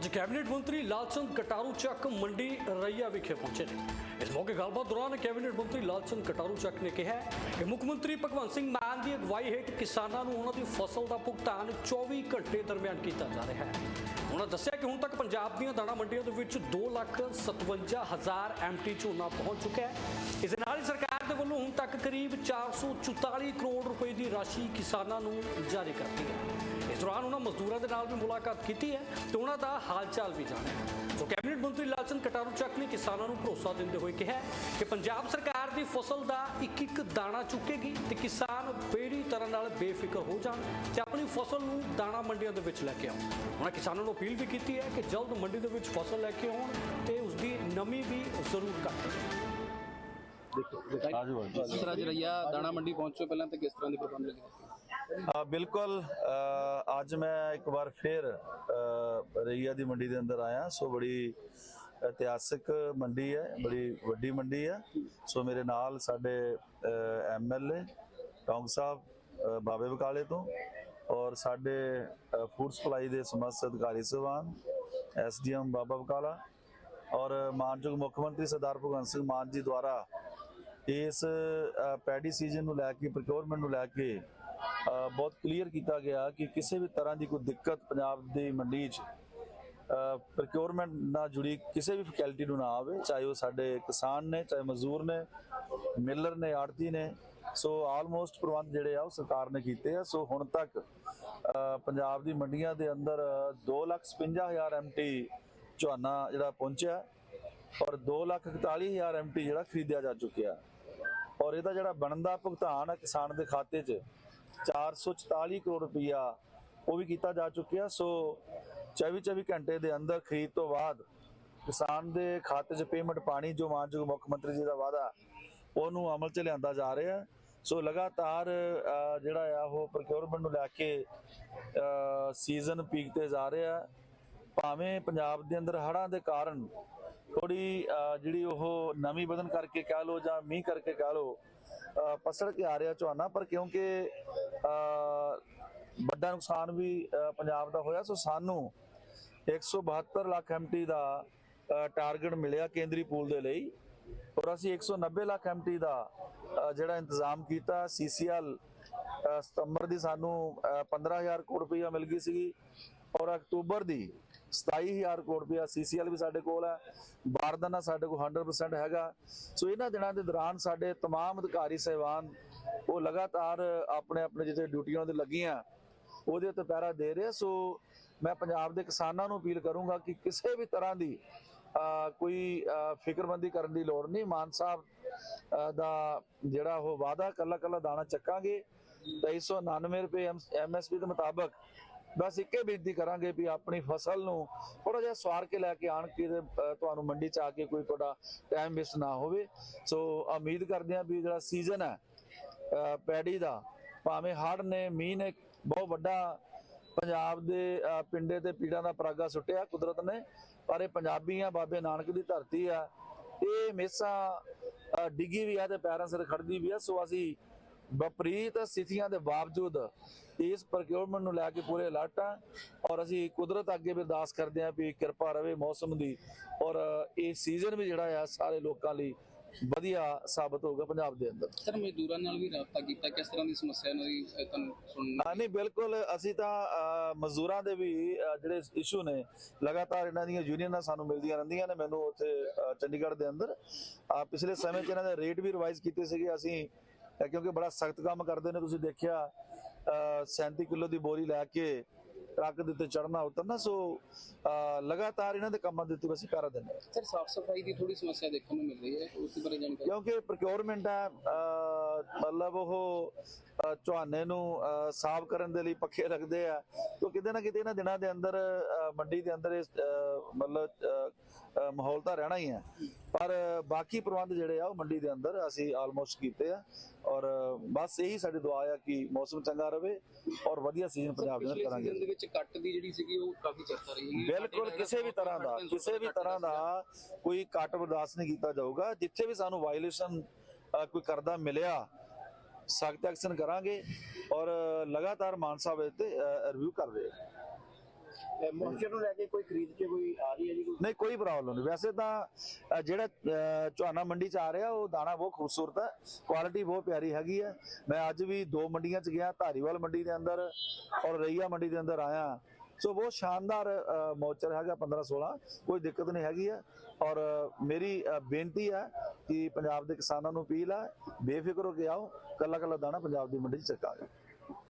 ਅੱਜ ਕੈਬਨਿਟ ਮੰਤਰੀ ਲਾਲਚੰਦ ਕਟਾਰੂ ਚੱਕ ਮੰਡੀ ਰਈਆ ਵਿਖੇ ਪਹੁੰਚੇ ਨੇ। ਇਸ ਮੌਕੇ ਗੱਲਬਾਤ ਦੌਰਾਨ ਕੈਬਨਿਟ ਮੰਤਰੀ ਲਾਲਚੰਦ ਕਟਾਰੂ ਚੱਕ ਨੇ ਕਿਹਾ ਕਿ ਮੁੱਖ ਮੰਤਰੀ ਭਗਵੰਤ ਸਿੰਘ ਮਾਨ ਦੀ ਅਗਵਾਈ ਹੇਠ ਕਿਸਾਨਾਂ ਨੂੰ ਉਹਨਾਂ ਦੀ ਫਸਲ ਦਾ ਭੁਗਤਾਨ 24 ਘੰਟੇ ਦਰਮਿਆਨ ਕੀਤਾ ਜਾ ਰਿਹਾ ਹੈ। ਉਹਨਾਂ ਦੱਸਿਆ ਕਿ ਹੁਣ ਤੱਕ ਪੰਜਾਬ ਦੀਆਂ ਦਾਣਾ ਮੰਡੀਆਂ ਦੇ ਵਿੱਚ 257000 ਐਮਟੀ ਝੋਨਾ ਪਹੁੰਚ ਚੁੱਕਾ ਹੈ। ਇਸ ਦੇ ਨਾਲ ਹੀ ਸਰਕਾਰ ਦੇ ਵੱਲੋਂ ਹੁਣ ਤੱਕ ਕਰੀਬ 444 ਕਰੋੜ ਰੁਪਏ ਦੀ ਰਾਸ਼ੀ ਕਿਸਾਨਾਂ ਨੂੰ ਜਾਰੀ ਕਰਤੀ ਹੈ ਇਸ ਦੌਰਾਨ ਉਹਨਾਂ ਮਜ਼ਦੂਰਾਂ ਦੇ ਨਾਲ ਵੀ ਮੁਲਾਕਾਤ ਕੀਤੀ ਹੈ ਤੇ ਉਹਨਾਂ ਦਾ ਹਾਲਚਾਲ ਵੀ ਜਾਣਿਆ। ਸੋ ਕੈਬਨਿਟ ਮੰਤਰੀ ਲਾਲਚੰਦ ਕਟਾਰੂ ਚੱਕ ਨੇ ਕਿਸਾਨਾਂ ਨੂੰ ਭਰੋਸਾ ਦਿੰਦੇ ਹੋਏ ਕਿਹਾ ਕਿ ਪੰਜਾਬ ਸਰਕਾਰ ਦੀ ਫਸਲ ਦਾ ਇੱਕ ਇੱਕ ਦਾਣਾ ਚੁੱਕੇਗੀ ਤੇ ਕਿਸਾਨ ਬੇੜੀ ਤਰ੍ਹਾਂ ਨਾਲ ਬੇਫਿਕਰ ਹੋ ਜਾਣ ਤੇ ਆਪਣੀ ਫਸਲ ਨੂੰ ਦਾਣਾ ਮੰਡੀਆਂ ਦੇ ਵਿੱਚ ਲੈ ਕੇ ਆਉਣ। ਉਹਨਾਂ ਕਿਸਾਨਾਂ ਨੂੰ ਅਪੀਲ ਵੀ ਕੀਤੀ ਹੈ ਕਿ ਜਲਦ ਮੰਡੀ ਦੇ ਵਿੱਚ ਫਸਲ ਲੈ ਕੇ ਆਉਣ ਤੇ ਉਸ ਦੀ ਨਮੀ ਵੀ ਜ਼ਰੂਰ ਕੱਟਣ ਜਿਸ ਤਰ੍ਹਾਂ ਜਰਈਆ ਦਾਣਾ ਮੰਡੀ ਪਹੁੰਚੋ ਪਹਿਲਾਂ ਤਾਂ ਕਿਸ ਤਰ੍ਹਾਂ ਦੇ ਪ੍ਰਬੰਧ ਲੱਗੇ? ਆ ਬਿਲਕੁਲ ਅੱਜ ਮੈਂ ਇੱਕ ਵਾਰ ਫਿਰ ਰਈਆ ਦੀ ਮੰਡੀ ਦੇ ਅੰਦਰ ਆਇਆ। ਸੋ ਬੜੀ ਇਤਿਹਾਸਕ ਮੰਡੀ ਹੈ ਬੜੀ ਵੱਡੀ ਮੰਡੀ ਹੈ। ਸੋ ਮੇਰੇ ਨਾਲ ਸਾਡੇ ਐਮਐਲਏ ਟੌਂਗ ਸਾਹਿਬ ਬਾਬੇ ਬਕਾਲੇ ਤੋਂ ਔਰ ਸਾਡੇ ਫੂਡ ਸਪਲਾਈ ਦੇ ਸਮਸਤ ਅਧਿਕਾਰੀ ਸਹਿਬਾਨ ਐਸਡੀਐਮ ਬਾਬਾ ਬਕਾਲਾ ਔਰ ਮਾਨਯੋਗ ਮੁੱਖ ਮੰਤਰੀ ਸਰਦਾਰ ਭਗਵੰਤ ਸਿੰਘ ਮਾਨ ਜੀ ਦੁਆਰਾ ਇਸ ਪੈਡੀ ਸੀਜ਼ਨ ਨੂੰ ਲੈ ਕੇ ਪ੍ਰੋਕਿਉਰਮੈਂਟ ਨੂੰ ਲੈ ਕੇ ਬਹੁਤ ਕਲੀਅਰ ਕੀਤਾ ਗਿਆ ਕਿ ਕਿਸੇ ਵੀ ਤਰ੍ਹਾਂ ਦੀ ਕੋਈ ਦਿੱਕਤ ਪੰਜਾਬ ਦੀ ਮੰਡੀ 'ਚ ਪ੍ਰੋਕਿਉਰਮੈਂਟ ਨਾਲ ਜੁੜੀ ਕਿਸੇ ਵੀ ਫੈਕਲਟੀ ਨੂੰ ਨਾ ਆਵੇ, ਚਾਹੇ ਉਹ ਸਾਡੇ ਕਿਸਾਨ ਨੇ, ਚਾਹੇ ਮਜ਼ਦੂਰ ਨੇ ਮਿਲਰ ਨੇ ਆੜਤੀ ਨੇ, ਸੋ ਆਲਮੋਸਟ ਪ੍ਰਬੰਧ ਜਿਹੜੇ ਆ ਉਹ ਸਰਕਾਰ ਨੇ ਕੀਤੇ ਆ। ਸੋ ਹੁਣ ਤੱਕ ਪੰਜਾਬ ਦੀ ਮੰਡੀਆਂ ਦੇ ਅੰਦਰ 255000 ਐਮਟੀ ਝੋਨਾ ਜਿਹੜਾ ਪਹੁੰਚਿਆ ਔਰ 241000 ਐਮਟੀ ਜਿਹੜਾ ਖਰੀਦਿਆ ਜਾ ਚੁੱਕਿਆ। ਔਰ ਇਹਦਾ ਜਿਹੜਾ ਬਣਦਾ ਭੁਗਤਾਨ ਕਿਸਾਨ ਦੇ ਖਾਤੇ 'ਚ 444 ਕਰੋੜ ਰੁਪਈਆ, ਉਹ ਵੀ ਕੀਤਾ ਜਾ ਚੁੱਕਿਆ ਸੋ 24 24 ਘੰਟੇ ਦੇ ਅੰਦਰ ਖਰੀਦ ਤੋਂ ਬਾਅਦ ਕਿਸਾਨ ਦੇ ਖਾਤੇ 'ਚ ਪੇਮੈਂਟ ਪਾਣੀ, ਜੋ ਮਾਨਯੋਗ ਮੁੱਖ ਮੰਤਰੀ ਜੀ ਦਾ ਵਾਅਦਾ, ਉਹਨੂੰ ਅਮਲ 'ਚ ਲਿਆਂਦਾ ਜਾ ਰਿਹਾ ਸੋ ਲਗਾਤਾਰ ਜਿਹੜਾ ਆ, ਉਹ ਪ੍ਰੋਕਿਉਰਮੈਂਟ ਨੂੰ ਲੈ ਕੇ ਸੀਜ਼ਨ ਪੀਕ ਤੇ ਜਾ ਰਿਹਾ ਹੈ। ਭਾਵੇਂ ਪੰਜਾਬ ਦੇ ਅੰਦਰ ਹੜ੍ਹਾਂ ਦੇ ਕਾਰਨ ਥੋੜੀ ਜਿਹੜੀ ਉਹ ਨਵੀਂ ਬਦਨ ਕਰਕੇ ਕਹਿ ਲੋ ਜਾਂ ਮੀਂਹ ਕਰਕੇ ਕਹਿ ਲੋ ਪਸੜ ਕੇ ਆ ਰਿਹਾ ਝੋਨਾ ਪਰ ਕਿਉਂਕਿ ਵੱਡਾ ਨੁਕਸਾਨ ਵੀ ਪੰਜਾਬ ਦਾ ਹੋਇਆ ਸੋ ਸਾਨੂੰ 172 ਲੱਖ ਐਮਟੀ ਦਾ ਟਾਰਗੇਟ ਮਿਲਿਆ ਕੇਂਦਰੀ ਪੂਲ ਦੇ ਲਈ ਔਰ ਅਸੀਂ 190 ਲੱਖ ਐਮਟੀ ਦਾ ਜਿਹੜਾ ਇੰਤਜ਼ਾਮ ਕੀਤਾ ਸੀਸੀਐਲ ਸਤੰਬਰ ਦੀ ਸਾਨੂੰ ਅ, 15000 ਕਰੋੜ ਰੁਪਈਆ ਮਿਲ ਗਈ ਸੀਗੀ ਔਰ ਅਕਤੂਬਰ ਦੀ 27000 ਕਰੋੜ ਰੁਪਇਆ ਸੀਸੀਐਲ ਵੀ ਸਾਡੇ ਕੋਲ ਹੈ ਬਾਰਦਾਨਾ ਸਾਡੇ ਕੋਲ 100% ਹੈਗਾ ਸੋ ਇਹਨਾਂ ਦਿਨਾਂ ਦੇ ਦੌਰਾਨ ਸਾਡੇ तमाम ਅਧਿਕਾਰੀ ਸਹਿਬਾਨ ਉਹ ਲਗਾਤਾਰ ਆਪਣੇ ਆਪਣੇ ਜਿੱਥੇ ਡਿਊਟੀਆਂ ਦੇ ਲੱਗੀਆਂ ਉਹਦੇ ਉੱਤੇ ਪਹਿਰਾ ਦੇ ਰਹੇ ਆ। ਸੋ ਮੈਂ ਪੰਜਾਬ ਦੇ ਕਿਸਾਨਾਂ ਨੂੰ ਅਪੀਲ ਕਰੂੰਗਾ ਕਿ ਕਿਸੇ ਵੀ ਤਰ੍ਹਾਂ ਦੀ ਅਹ, ਕੋਈ ਅਹ, ਫਿਕਰਮੰਦੀ ਕਰਨ ਦੀ ਲੋੜ ਨਹੀਂ ਮਾਨ ਸਾਹਿਬ ਅਹ, ਦਾ ਜਿਹੜਾ ਉਹ ਵਾਅਦਾ ਕੱਲਾ ਕੱਲਾ ਦਾਣਾ ਚੱਕਾਂਗੇ 2399 ਰੁਪਏ ਐਮਐਸਪੀ ਦੇ ਮੁਤਾਬਕ ਬਸ ਇੱਕੇ ਬੇਨਤੀ ਕਰਾਂਗੇ ਵੀ ਆਪਣੀ ਫਸਲ ਨੂੰ ਥੋੜਾ ਜਿਹਾ ਸਵਾਰ ਕੇ ਲੈ ਕੇ ਆਣ ਕੇ ਤੁਹਾਨੂੰ ਮੰਡੀ ਚ ਆ ਕੇ ਕੋਈ ਤੁਹਾਡਾ ਟਾਈਮ ਵੇਸਟ ਨਾ ਹੋਵੇ। ਸੋ ਉਮੀਦ ਕਰਦੇ ਹਾਂ ਵੀ ਜਿਹੜਾ ਸੀਜ਼ਨ ਹੈ ਅਹ, ਦਾ ਭਾਵੇਂ ਹੜ੍ਹ ਨੇ ਮੀਂਹ ਨੇ ਬਹੁਤ ਵੱਡਾ ਪੰਜਾਬ ਦੇ ਪਿੰਡੇ ਤੇ ਪੀੜਾਂ ਦਾ ਪਰਾਗਾ ਸੁੱਟਿਆ ਕੁਦਰਤ ਨੇ ਪਰ ਇਹ ਪੰਜਾਬੀ ਆ ਬਾਬੇ ਨਾਨਕ ਦੀ ਧਰਤੀ ਆ। ਇਹ ਹਮੇਸ਼ਾ ਡਿੱਗੀ ਵੀ ਆ ਤੇ ਪੈਰਾਂ ਸਿਰ ਖੜਦੀ ਵੀ ਆ। ਸੋ ਅਸੀਂ ਵਿਪਰੀਤ ਸਥਿਤੀਆਂ ਦੇ ਬਾਵਜੂਦ ਇਸ ਪ੍ਰੋਕਿਉਰਮੈਂਟ ਨੂੰ ਲੈ ਕੇ ਪੂਰੇ ਅਲਰਟ ਆ ਔਰ ਅਸੀਂ ਕੁਦਰਤ ਅੱਗੇ ਵੀ ਅਰਦਾਸ ਕਰਦੇ ਹਾਂ ਵੀ ਕਿਰਪਾ ਰਵੇ ਮੌਸਮ ਦੀ ਔਰ ਇਹ ਸੀਜ਼ਨ ਵੀ ਜਿਹੜਾ ਆ ਸਾਰੇ ਲੋਕਾਂ ਲਈ ਵਧੀਆ ਸਾਬਤ ਹੋਊਗਾ ਪੰਜਾਬ ਦੇ ਅੰਦਰ। ਸਰ ਮਜ਼ਦੂਰਾਂ ਨਾਲ ਵੀ ਰਾਬਤਾ ਕੀਤਾ ਕਿਸ ਤਰ੍ਹਾਂ ਦੀ ਸਮੱਸਿਆ ਅਹ, ਤੁਹਾਨੂੰ ਸੁਣਨ ਨਹੀਂ ਬਿਲਕੁਲ ਅਸੀਂ ਤਾਂ ਮਜ਼ਦੂਰਾਂ ਦੇ ਵੀ ਜਿਹੜੇ ਇਸ਼ੂ ਨੇ ਲਗਾਤਾਰ ਇਹਨਾਂ ਦੀਆਂ ਯੂਨੀਅਨਾਂ ਸਾਨੂੰ ਮਿਲਦੀਆਂ ਰਹਿੰਦੀਆਂ ਨੇ ਮੈਨੂੰ ਉੱਥੇ ਚੰਡੀਗੜ੍ਹ ਦੇ ਅੰਦਰ। ਪਿਛਲੇ ਸਮੇਂ 'ਚ ਇਹਨਾਂ ਦੇ ਰੇਟ ਵੀ ਰਿਵਾਈਜ਼ ਕੀਤੇ ਸੀਗੇ ਅਸੀਂ ਕਿਉਂਕਿ ਬੜਾ ਸਖਤ ਕੰਮ ਕਰਦੇ ਨੇ ਤੁਸੀਂ ਦੇਖਿਆ ਅਹ, 37 ਕਿਲੋ ਦੀ ਬੋਰੀ ਲੈ ਕੇ ਟਰੱਕ ਦੇ ਉੱਤੇ ਚੜਨਾ ਉਤਰਨਾ ਸੋ ਲਗਾਤਾਰ ਇਹਨਾਂ ਦੇ ਕੰਮਾਂ ਦੇ ਉੱਤੇ ਅਸੀਂ ਪੈਰਾ ਦਿੰਦੇ ਸਰ ਸਾਫ਼ ਸਫ਼ਾਈ ਦੀ ਥੋੜੀ ਸਮੱਸਿਆ ਦੇਖਣ ਨੂੰ ਮਿਲ ਰਹੀ ਹੈ ਉਸ ਬਾਰੇ ਜਾਣਕਾਰੀ? ਕਿਉਂਕਿ ਪ੍ਰੋਕਿਉਰਮੈਂਟ ਹੈ ਮਤਲਬ ਉਹ ਅਹ, ਝੋਨੇ ਨੂੰ ਸਾਫ਼ ਕਰਨ ਦੇ ਲਈ ਪੱਖੇ ਰੱਖਦੇ ਆ। ਤਾਂ ਕਿਤੇ ਨਾ ਕਿਤੇ ਇਹਨਾਂ ਦਿਨਾਂ ਦੇ ਅੰਦਰ ਮੰਡੀ ਦੇ ਅੰਦਰ ਮਤਲਬ ਮਾਹੌਲ ਤਾਂ ਰਹਿਣਾ ਹੀ ਹੈ। ਪਰ ਬਾਕੀ ਪ੍ਰਬੰਧ ਜਿਹੜੇ ਆ ਉਹ ਮੰਡੀ ਦੇ ਅੰਦਰ ਅਸੀਂ ਆਲਮੋਸਟ ਕੀਤੇ ਆ। ਔਰ ਬਸ ਇਹੀ ਸਾਡੀ ਦੁਆ ਆ ਕਿ ਮੌਸਮ ਚੰਗਾ ਰਵੇ ਔਰ ਵਧੀਆ ਸੀਜ਼ਨ ਪੰਜਾਬ ਦੇ ਸੀਜ਼ਨ ਕਰਾਂਗੇ। ਦੇ ਵਿੱਚ ਕੱਟ ਦੀ ਜਿਹੜੀ ਸੀਗੀ ਉਹ ਕਾਫੀ ਚਰਚਾ ਰਹੀ ਹੈ। ਬਿਲਕੁਲ ਕਿਸੇ ਵੀ ਤਰ੍ਹਾਂ ਦਾ ਕਿਸੇ ਵੀ ਤਰ੍ਹਾਂ ਦਾ ਕੋਈ ਕੱਟ ਬਰਦਾਸ਼ਤ ਨਹੀਂ ਕੀਤਾ ਜਾਊਗਾ। ਜਿੱਥੇ ਵੀ ਸਾਨੂੰ ਵਾਇਲੇਸ਼ਨ ਕੋਈ ਕਰਦਾ ਮਿਲਿਆ ਸਖਤ ਐਕਸ਼ਨ ਕਰਾਂਗੇ ਔਰ ਲਗਾਤਾਰ ਮਾਨ ਸਾਹਿਬ ਤੇ ਰਿਵਿਊ ਕਰ ਰਹੇ ਮੋਇਸਚਰ ਨੂੰ ਲੈ ਕੇ ਕੋਈ ਖਰੀਦ ਕੇ ਕੋਈ ਆ ਰਹੀ ਹੈ ਜੀ ਨਹੀਂ ਕੋਈ ਪ੍ਰੋਬਲਮ ਨਹੀਂ। ਵੈਸੇ ਤਾਂ ਜਿਹੜਾ ਝੋਨਾ ਮੰਡੀ ਚ ਆ ਰਿਹਾ ਉਹ ਦਾਣਾ ਬਹੁਤ ਖੂਬਸੂਰਤ ਹੈ ਕੁਆਲਿਟੀ ਬਹੁਤ ਪਿਆਰੀ ਹੈਗੀ ਹੈ। ਮੈਂ ਅੱਜ ਵੀ ਦੋ ਮੰਡੀਆਂ ਚ ਗਿਆ ਧਾਰੀਵਾਲ ਮੰਡੀ ਦੇ ਅੰਦਰ ਔਰ ਰਈਆ ਮੰਡੀ ਦੇ ਅੰਦਰ ਆਇਆ। ਸੋ ਬਹੁਤ ਸ਼ਾਨਦਾਰ ਮੋਚਰ ਹੈਗਾ 15 16 ਕੋਈ ਦਿੱਕਤ ਨਹੀਂ ਹੈਗੀ ਹੈ ਔਰ ਮੇਰੀ ਬੇਨਤੀ ਹੈ ਕਿ ਪੰਜਾਬ ਦੇ ਕਿਸਾਨਾਂ ਨੂੰ ਅਪੀਲ ਹੈ ਬੇਫਿਕਰ ਹੋ ਕੇ ਆਓ ਕੱਲਾ ਕੱਲਾ ਦਾਣਾ ਪੰਜਾਬ ਦੀ ਮੰਡੀ ਚ ਚੱਕਾਂਗੇ।